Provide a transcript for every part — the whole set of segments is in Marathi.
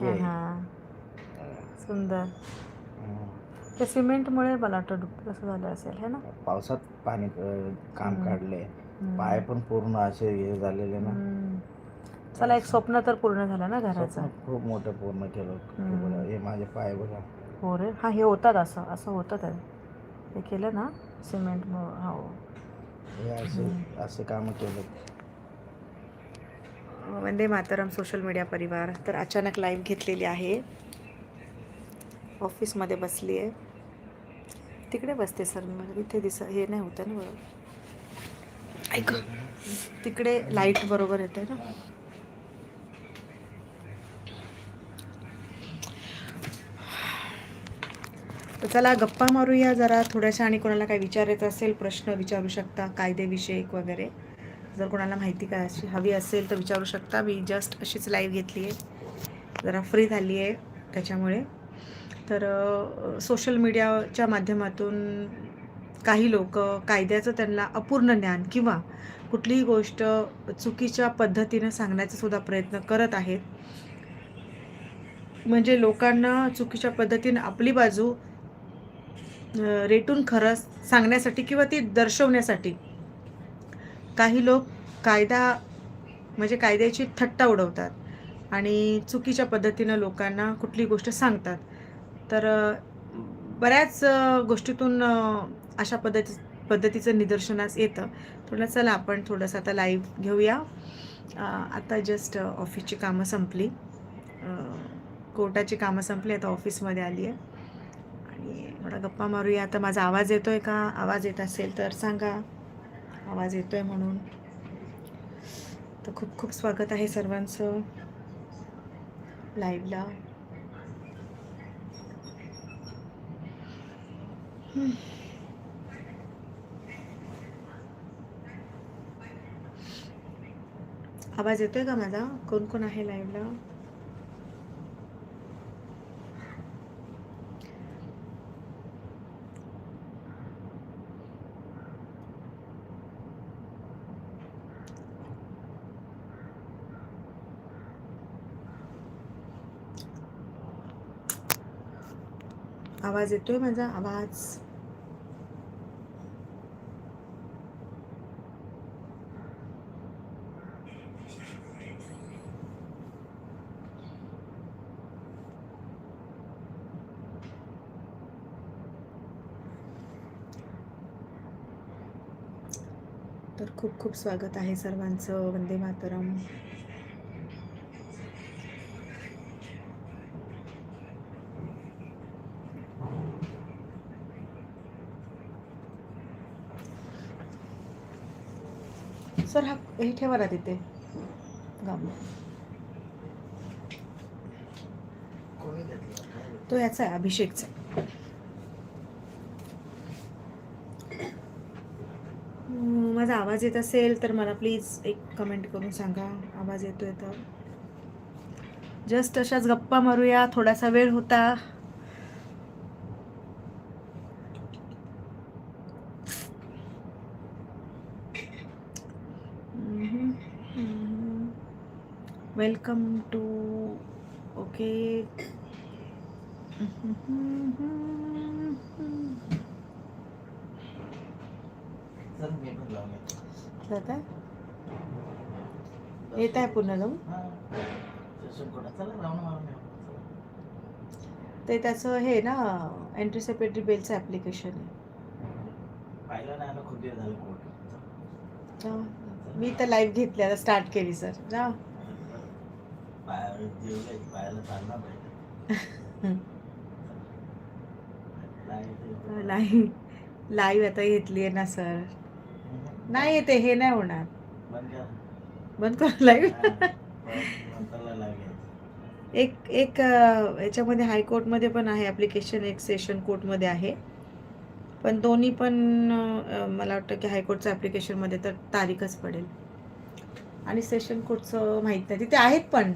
हे, हा. सुंदर. ते सिमेंटमुळे मला वाटतं डुब कसं झालं असेल है ना? पावसात पाणी काम. काढले. पाय पण पूर्ण असे हे झालेले ना. हम्म. चला एक स्वप्न तर पूर्ण झालं ना घराचं. स्वप्न खूप मोठं पूर्ण केलं. हम्म. हे बघा, हे माझे पाय बघा. हो रे. हा हे होतात असं. असं होतं ते. हे केलं ना सिमेंट हो. हे असे असे कामं केलं. वंदे मातरम सोशल मीडिया परिवार. तर अचानक लाईव्ह घेतलेली आहे. ऑफिसमध्ये बसली आहे तिकडे बसते सर मी. इथे दिस हे नाही होतं ना बरोबर? ऐक. तिकडे लाइट बरोबर येते ना? तर चला गप्पा मारूया जरा. थोड्याशा आणि कोणाला काही विचारायचं असेल प्रश्न विचारू शकता कायदेविषयक वगैरे. जर कोणाला माहिती काय अशी हवी असेल तर विचारू शकता. मी जस्ट अशीच लाईव्ह घेतली आहे. जरा फ्री झाली आहे त्याच्यामुळे. तर सोशल मीडियाच्या माध्यमातून काही लोक कायद्याचं त्यांना अपूर्ण ज्ञान किंवा कुठलीही गोष्ट चुकीच्या पद्धतीनं सांगण्याचा सुद्धा प्रयत्न करत आहेत. म्हणजे लोकांना चुकीच्या पद्धतीनं आपली बाजू रेटून खरं सांगण्यासाठी किंवा ती दर्शवण्यासाठी काही लोक कायदा म्हणजे कायद्याची थट्टा उडवतात आणि चुकीच्या पद्धतीनं लोकांना कुठली गोष्ट सांगतात. तर बऱ्याच गोष्टीतून अशा पद्धती पद्धतीचं निदर्शनास येतं. थोडं चला आपण थोडंसं आता लाईव्ह घेऊया. आता जस्ट ऑफिसची कामं संपली. कोर्टाची कामं संपली आता ऑफिसमध्ये आली आहे आणि थोडा गप्पा मारूया. आता माझा आवाज येतो आहे का? आवाज येत असेल तर सांगा. आवाज येतो आहे म्हणून. तर खूप खूप स्वागत आहे सर्वांचं लाईव्हला आवाज येतोय का माझा? कोण कोण आहे लाईव्हला आवाज येतोय माझा? आवाज. तर खूप खूप स्वागत आहे सर्वांचं. वंदे मातरम सर हे ठेवा ना तिथे. गाम. तो याचा आहे अभिषेकचा. माझा आवाज येत असेल तर मला प्लीज एक कमेंट करून सांगा. आवाज येतोय तर. जस्ट अशाच गप्पा मारूया. थोडासा वेळ होता. Welcome to okay. येतो. जात आहे? येत आहे पुन्हा जाऊन? हा. ते त्याचं हे ना अँटिसिपेटरी बेलचं ॲप्लिकेशन आहे. मी तर लाईव्ह घेतली आता स्टार्ट केली सर जा. पायावर पायाला पाहिजे लाईव्ह आता घेतली आहे ना सर नाही येते हे नाही होणार. बंद कर. लाईव्ह. एक एक याच्यामध्ये हायकोर्टमध्ये पण आहे ॲप्लिकेशन एक सेशन कोर्टमध्ये आहे. पण दोन्ही पण मला वाटतं की हायकोर्टचं ॲप्लिकेशनमध्ये तर तारीखच पडेल. आणि सेशन कोर्टचं माहीत नाही. तिथे आहेत पण.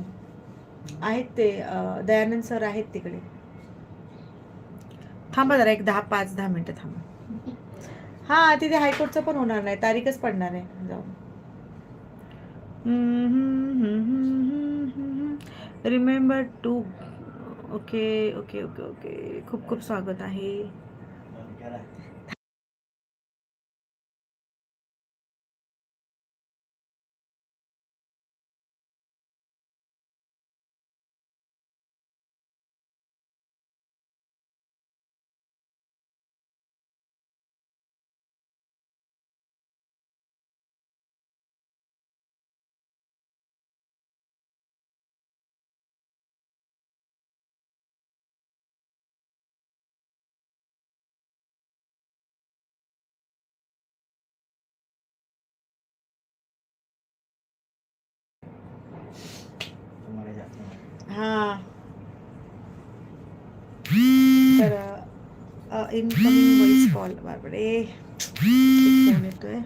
आहेत ते दयानंद सर आहेत तिकडे. थांबा जरा एक दहा पाच दहा मिनटं थांबा. हां तिथे हायकोर्टचं पण होणार नाही तारीखच पडणार आहे. जाऊन remember to. Okay okay okay okay. खूप खूप स्वागत आहे. हां. तर इनकमिंग व्हॉइस कॉल बापरे. येतोय.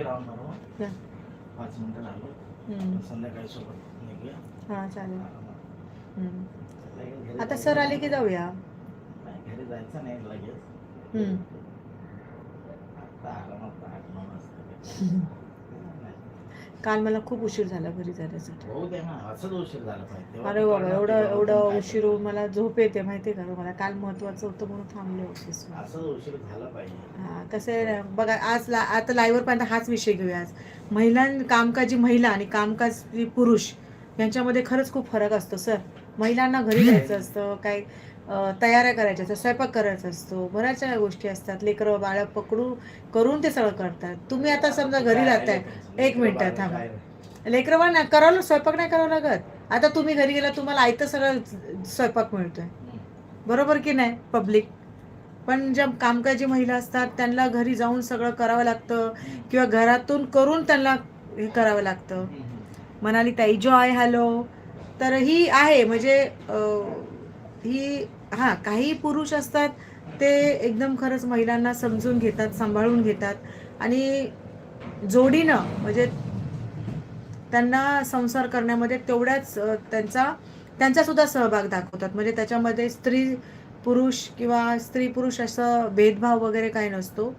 मी राहून बरोबर. पाच मिनिटं हम्म. संध्याकाळी सोबत निघूया. हां चालेल. आता सर आले की जाऊया? नाही, घरी जायचं नाही लगेच. हम्म. आता आरामात आठ नऊ वाजता. काल मला खूप उशीर झाला घरी जाण्यासाठी. होऊ दे ना असंच उशीर झाला पाहिजे. तेव्हा अरे बाबा एवढं एवढं काय उशीर. होऊन मला झोप येते माहिती आहे का? मला काल महत्वाचं होतं म्हणून थांबले ऑफिसवर असंच उशीर झाला पाहिजे. हा कसं आहे ना, बघा आज ला आता लाईव्हवर पर्यंत हाच विषय घेऊया आज. महिलां कामकाजी महिला आणि कामकाजी पुरुष यांच्यामध्ये खरंच खूप फरक असतो सर. महिलांना घरी जायचं असतं काय तयाऱ्या करायच्या असतात स्वयंपाक करायचा असतो बऱ्याचशा गोष्टी असतात. लेकरं बाळं पकडून करून ते सगळं करतात. तुम्ही आता समजा घरी राहताय एक मिनिटं थांबा. लेकरं बाळ ना करावं स्वयंपाक नाही करावं लागत. आता तुम्ही घरी गेला तुम्हाला आयतं सगळं स्वयंपाक मिळतोय. बरोबर की नाही? पब्लिक. पण ज्या कामकाजी महिला असतात त्यांना घरी जाऊन सगळं करावं लागतं किंवा घरातून करून त्यांना हे करावं लागतं. म्हणाली ताई जॉय हॅलो तर ही आहे म्हणजे ही हां काही पुरुष असतात ते एकदम खरंच महिलांना समजून घेतात सांभाळून घेतात. आणि जोडीनं म्हणजे त्यांना संसार करण्यामध्ये तेवढ्याच त्यांचा त्यांचा सुद्धा सहभाग दाखवतात. म्हणजे त्याच्यामध्ये स्त्री पुरुष किंवा स्त्री पुरुष असं भेदभाव वगैरे काही नसतो.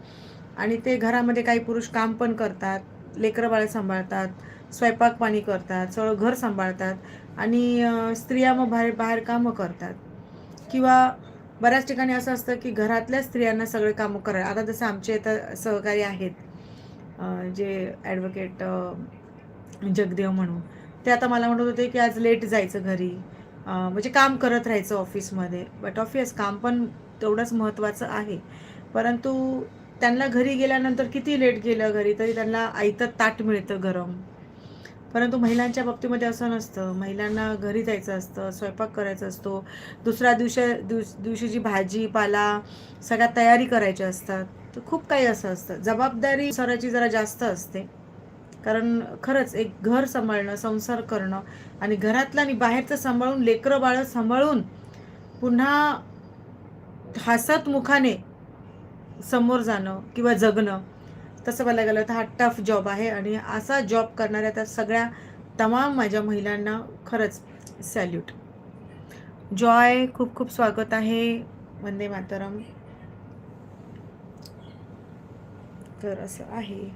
आणि ते घरामध्ये काही पुरुष काम पण करतात. लेकरं बाळ सांभाळतात स्वयंपाक पाणी करतात सगळं घर सांभाळतात आणि स्त्रिया मग बाहेर बाहेर कामं करतात. किंवा बऱ्याच ठिकाणी असं असतं की घरातल्या स्त्रियांना सगळे कामं करायला आता जसं आमचे इथं सहकारी आहेत जे ॲडव्होकेट जगदेव म्हणून. ते आता मला म्हणत होते की आज लेट जायचं घरी. म्हणजे काम करत राहायचं ऑफिसमध्ये बट ऑफिस काम पण तेवढंच महत्त्वाचं आहे. परंतु त्यांना घरी गेल्यानंतर किती लेट गेलं घरी तरी त्यांना आयतं ताट मिळतं गरम. परंतु महिलांच्या बाबतीमध्ये असं नसतं. महिलांना घरी जायचं असतं स्वयंपाक करायचा असतो. दुसऱ्या दिवशी दिवस दिवशीची भाजी पाला सगळ्या तयारी करायच्या असतात. तर खूप काही असं असतं. जबाबदारी सराची जरा जास्त असते. कारण खरंच एक घर सांभाळणं संसार करणं आणि घरातलं आणि बाहेरचं सांभाळून लेकरं बाळं सांभाळून पुन्हा हसत मुखाने समोर जाणं किंवा जगणं तसं बघायला गेलं तर हा टफ जॉब आहे आणि असा जॉब करणाऱ्या त्या सगळ्या तमाम माझ्या महिलांना खरंच सॅल्यूट जॉय खूप खूप स्वागत आहे. वंदे मातरम. तर असं आहे.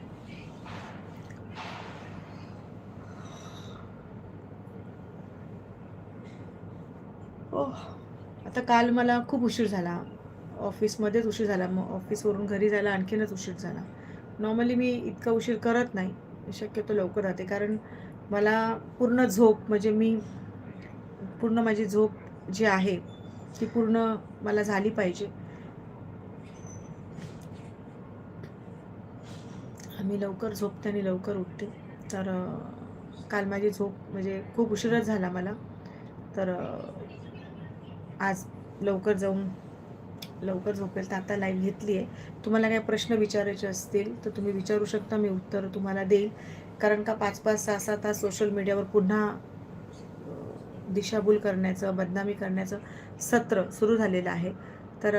ओह आता काल मला खूप उशीर झाला. ऑफिसमध्येच उशीर झाला. मग ऑफिसवरून घरी जायला आणखीनच उशीर झाला. नॉर्मली मी इतका उशीर करत नाही. शक्यतो लवकर राहते कारण मला पूर्ण झोप म्हणजे मी पूर्ण माझी झोप जी आहे ती पूर्ण मला झाली पाहिजे. मी लवकर झोपते आणि लवकर उठते. तर काल माझी झोप म्हणजे खूप उशीरच झाला मला. तर आज लवकर जाऊन लवकर झोपेल. तर आता लाईव्ह घेतली आहे तुम्हाला काही प्रश्न विचारायचे असतील तर तुम्ही विचारू शकता मी उत्तर तुम्हाला देईल. कारण का पाच पाच सहा सहा तास सोशल मीडियावर पुन्हा दिशाभूल करण्याचं बदनामी करण्याचं सत्र सुरू झालेलं आहे. तर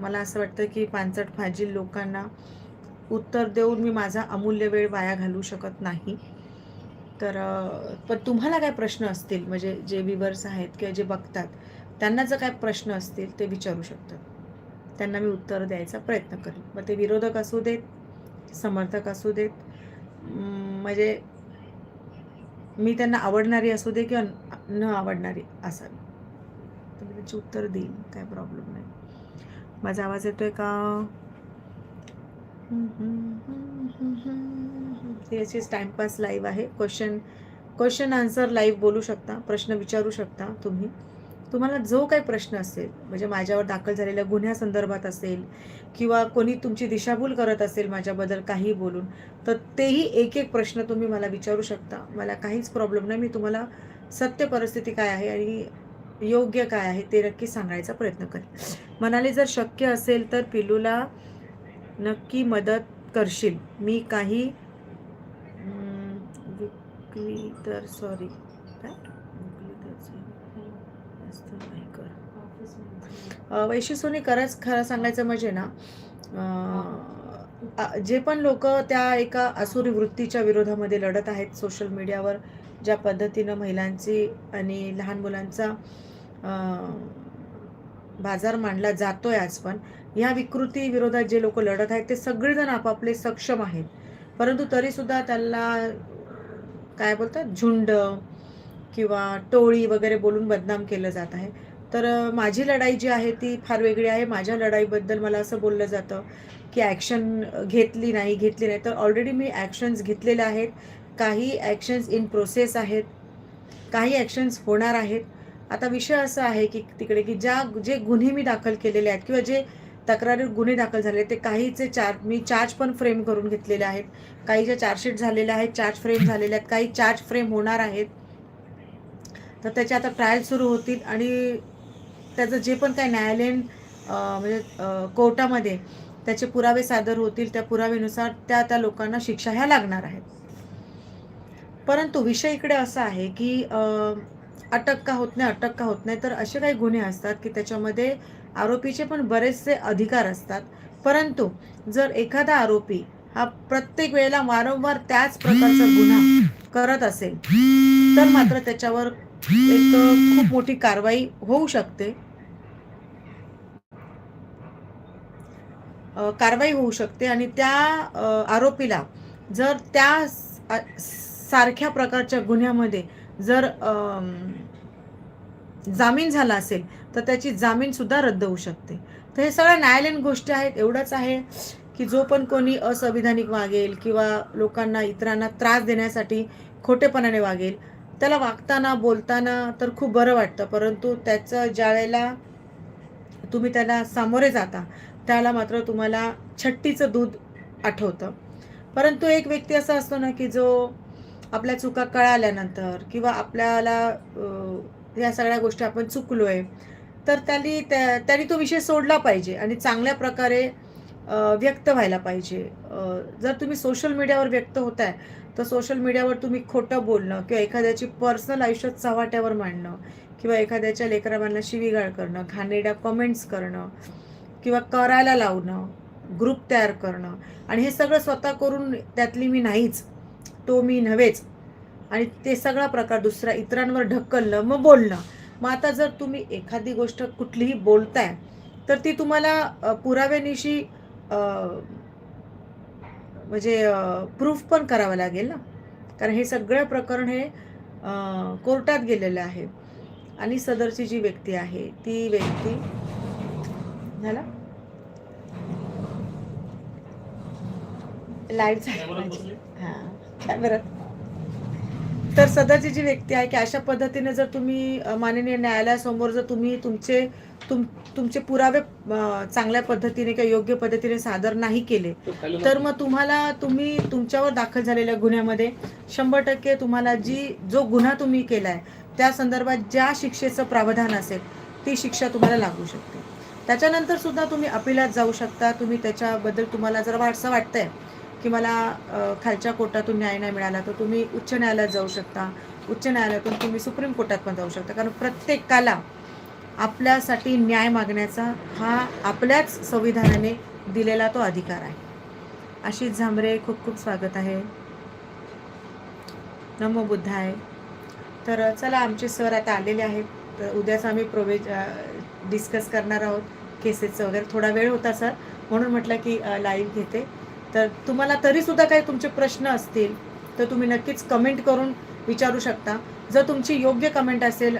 मला असं वाटतं की पानचट फाजील लोकांना उत्तर देऊन मी माझा अमूल्य वेळ वाया घालू शकत नाही. तर पण तुम्हाला काय प्रश्न असतील? म्हणजे जे विवर्स आहेत किंवा जे बघतात त्यांना जर काय प्रश्न असतील ते विचारू शकतात. त्यांना मी उत्तर द्यायचा प्रयत्न करेन. मग ते विरोधक असू देत समर्थक असू देत म्हणजे मी त्यांना आवडणारी असू दे किंवा न आवडणारी असावी. तर मी त्याची उत्तर देईन काय प्रॉब्लेम नाही. माझा आवाज येतोय का? याचीच टाइमपास लाईव्ह आहे. क्वेश्चन क्वेश्चन आन्सर लाईव्ह बोलू शकता प्रश्न विचारू शकता तुम्ही. तुम्हाला जो काही प्रश्न असेल म्हणजे माझ्यावर दाखल झालेल्या गुन्ह्यासंदर्भात असेल किंवा कोणी तुमची दिशाभूल करत असेल माझ्याबद्दल काही बोलून तर तेही एक एक प्रश्न तुम्ही मला विचारू शकता. मला काहीच प्रॉब्लेम नाही. मी तुम्हाला सत्य परिस्थिती काय आहे आणि योग्य काय आहे ते नक्की सांगायचा प्रयत्न करेन. म्हणाले जर शक्य असेल तर पिलूला नक्की मदत करशील. मी काही विकली तर सॉरी काय विकली तर sorry. जास्त नाही कर अ, वैशी सोनी खरंच खरं सांगायचं म्हणजे ना जे पण लोक त्या एका असुरी वृत्तीच्या विरोधामध्ये लढत आहेत सोशल मीडियावर ज्या पद्धतीनं महिलांची आणि लहान मुलांचा बाजार मांडला जातोय आज पण ह्या विकृती विरोधात जे लोक लढत आहेत ते सगळेजण आपापले सक्षम आहेत. परंतु तरीसुद्धा त्यांना काय बोलतात झुंड किंवा टोळी वगैरे बोलून बदनाम केलं जात आहे. तर माझी लढाई जी आहे ती फार वेगळी आहे. माझ्या लढाईबद्दल मला असं बोललं जातं की ॲक्शन घेतली नाही घेतली नाही. तर ऑलरेडी मी ॲक्शन्स घेतलेल्या आहेत. काही ॲक्शन्स इन प्रोसेस आहेत. काही ॲक्शन्स होणार आहेत. आता विषय असा आहे की तिकडे की ज्या जे गुन्हे मी दाखल केलेले आहेत किंवा जे तक्रारी गुन्हे दाखल झाले ते काहीचे चार्ज मी चार्ज पण फ्रेम करून घेतलेले आहेत. काही ज्या चार्जशीट झालेल्या आहेत चार्ज फ्रेम झालेल्या आहेत. काही चार्ज फ्रेम होणार आहेत. तर त्याचे आता ट्रायल सुरू होतील आणि त्याचं जे पण काही न्यायालयीन म्हणजे कोर्टामध्ये त्याचे पुरावे सादर होतील त्या पुराव्यानुसार त्या त्या लोकांना शिक्षा ह्या लागणार आहेत. परंतु विषय इकडे असा आहे की अटक का होत नाही अटक का होत नाही तर असे काही गुन्हे असतात की त्याच्यामध्ये आरोपीचे पण बरेचसे अधिकार असतात. परंतु जर एखादा आरोपी हा प्रत्येक वेळेला वारंवार त्याच प्रकारचा गुन्हा करत असेल तर मात्र त्याच्यावर एक खूप मोठी कारवाई होऊ शकते. कारवाई होऊ शकते आणि त्या आरोपीला जर त्या सारख्या प्रकारच्या गुन्ह्यामध्ये जर जामीन झाला असेल तर त्याची जामीन सुद्धा रद्द होऊ शकते. तर हे सगळ्या न्यायालयीन गोष्टी आहेत. एवढंच आहे की जो पण कोणी असंविधानिक वागेल किंवा लोकांना इतरांना त्रास देण्यासाठी खोटेपणाने वागेल त्याला वागताना बोलताना तर खूप बरं वाटतं. परंतु त्याचं ज्या वेळेला तुम्ही त्याला सामोरे जाता त्याला मात्र तुम्हाला छट्टीचं दूध आठवतं. परंतु एक व्यक्ती असा असतो ना की जो आपल्या चुका कळाल्यानंतर किंवा आपल्याला या सगळ्या गोष्टी आपण चुकलो आहे तर त्यांनी त्या- त्यांनी तो विषय सोडला पाहिजे आणि चांगल्या प्रकारे व्यक्त व्हायला पाहिजे. जर तुम्ही सोशल मीडियावर व्यक्त होताय तर सोशल मीडियावर तुम्ही खोटं बोलणं किंवा एखाद्याची पर्सनल आयुष्यात चव्हाट्यावर मांडणं किंवा एखाद्याच्या लेकराबांना शिवीगाळ करणं घाणेड्या कमेंट्स करणं किंवा करायला लावणं ग्रुप तयार करणं. आणि हे सगळं स्वतः करून त्यातली मी नाहीच तो मी नव्हेच. आणि ते सगळा प्रकार दुसऱ्या इतरांवर ढकलणं मग बोलणं. मग आता जर तुम्ही एखादी गोष्ट कुठलीही बोलताय तर ती तुम्हाला पुराव्यानिशी म्हणजे प्रूफ पण करावं लागेल ना? कारण हे सगळं प्रकरण हे कोर्टात गेलेलं आहे. आणि सदरची जी व्यक्ती आहे ती व्यक्ती झाला? लाइट झाली हां काय बरं तर सदरची जी व्यक्ती आहे की अशा पद्धतीने जर तुम्ही माननीय न्यायालयासमोर जर तुम्ही तुमचे तुम तुमचे पुरावे चांगल्या पद्धतीने किंवा योग्य पद्धतीने सादर नाही केले तर मग तुम्हाला तुम्ही तुमच्यावर दाखल झालेल्या गुन्ह्यामध्ये शंभर टक्के तुम्हाला जी जो गुन्हा तुम्ही केलाय त्या संदर्भात ज्या शिक्षेचं प्रावधान असेल ती शिक्षा तुम्हाला लागू शकते. त्याच्यानंतर सुद्धा तुम्ही अपिलात जाऊ शकता तुम्ही त्याच्याबद्दल तुम्हाला जर वा- असं वाटतंय की मला खालच्या कोर्टातून न्याय नाही मिळाला तर तुम्ही उच्च न्यायालयात जाऊ शकता. उच्च न्यायालयातून तुम्ही सुप्रीम कोर्टात पण जाऊ शकता. कारण प्रत्येकाला आपल्यासाठी न्याय मागण्याचा हा आपल्याच संविधानाने दिलेला तो अधिकार आहे. आशिष झांबरे खूप खूप स्वागत आहे. नमो बुद्धाय. तर चला आमचे सर आता आलेले आहेत. तर उद्याच आम्ही प्रोवेज डिस्कस करणार आहोत. केसेसचं वगैरे. थोडा वेळ होता सर. म्हणून म्हटलं की लाईव्ह घेते. तर तुम्हाला तरीसुद्धा काही तुमचे प्रश्न असतील तर तुम्ही नक्कीच कमेंट करून विचारू शकता. जर तुमची योग्य कमेंट असेल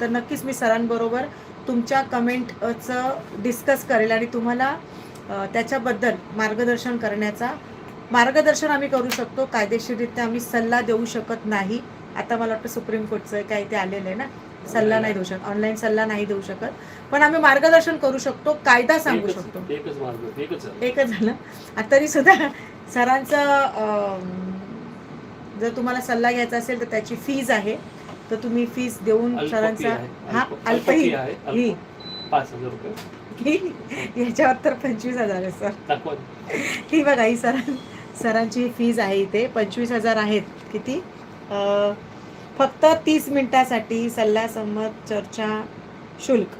तर नक्कीच मी सरांबरोबर तुमच्या कमेंटचं डिस्कस करेल आणि तुम्हाला त्याच्याबद्दल मार्गदर्शन करण्याचा मार्गदर्शन आम्ही करू शकतो. कायदेशीररित्या आम्ही सल्ला देऊ शकत नाही. आता मला वाटतं सुप्रीम कोर्टचं काही ते आलेलं आहे ना? सल्ला नाही देऊ शकत. ऑनलाईन सल्ला नाही देऊ शकत. पण आम्ही मार्गदर्शन करू शकतो कायदा सांगू शकतो. एकच झालं. आता तरी सुद्धा सरांचं जर तुम्हाला सल्ला घ्यायचा असेल तर त्याची फीज आहे. तर तुम्ही फीज देऊन सरांचा. हा अल्प- अल्प अल्प ही. याच्यावर तर पंचवीस हजार आहे सर. ही बघा ही सरां सरांची फीज आहे इथे. पंचवीस हजार आहेत. किती? फक्त तीस मिनटासाठी सल्लासंमत चर्चा शुल्क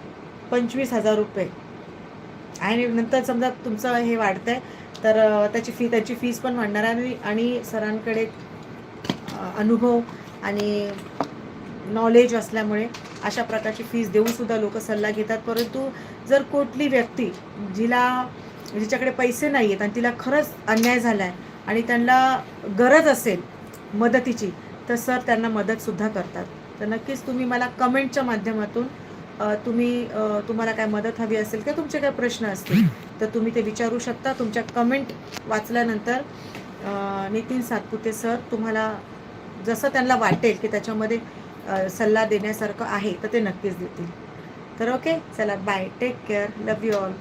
पंचवीस हजार रुपये. आणि नंतर समजा तुमचं हे वाढतंय तर त्याची फी त्याची फीस पण वाढणार आहे. आणि सरांकडे अनुभव आणि नॉलेज असल्यामुळे अशा प्रकारची फीस देऊन सुद्धा लोक सल्ला घेतात. परंतु जर कुठली व्यक्ती जिला जिच्याकडे पैसे नाही आहेत आणि तिला खरंच अन्याय झाला आहे आणि त्यांना गरज असेल मदतीची तर सर त्यांना मदतसुद्धा करतात. तर नक्कीच तुम्ही मला कमेंटच्या माध्यमातून तुम्ही तुम्हाला काय मदत हवी असेल किंवा तुमचे काय प्रश्न असतील तर तुम्ही ते विचारू शकता. तुमच्या कमेंट वाचल्यानंतर नितीन सातपुते सर तुम्हाला जसं त्यांना वाटेल की त्याच्यामध्ये सल्ला देण्यासारखं आहे तर ते नक्कीच देतील. तर ओके चला bye take care love you all.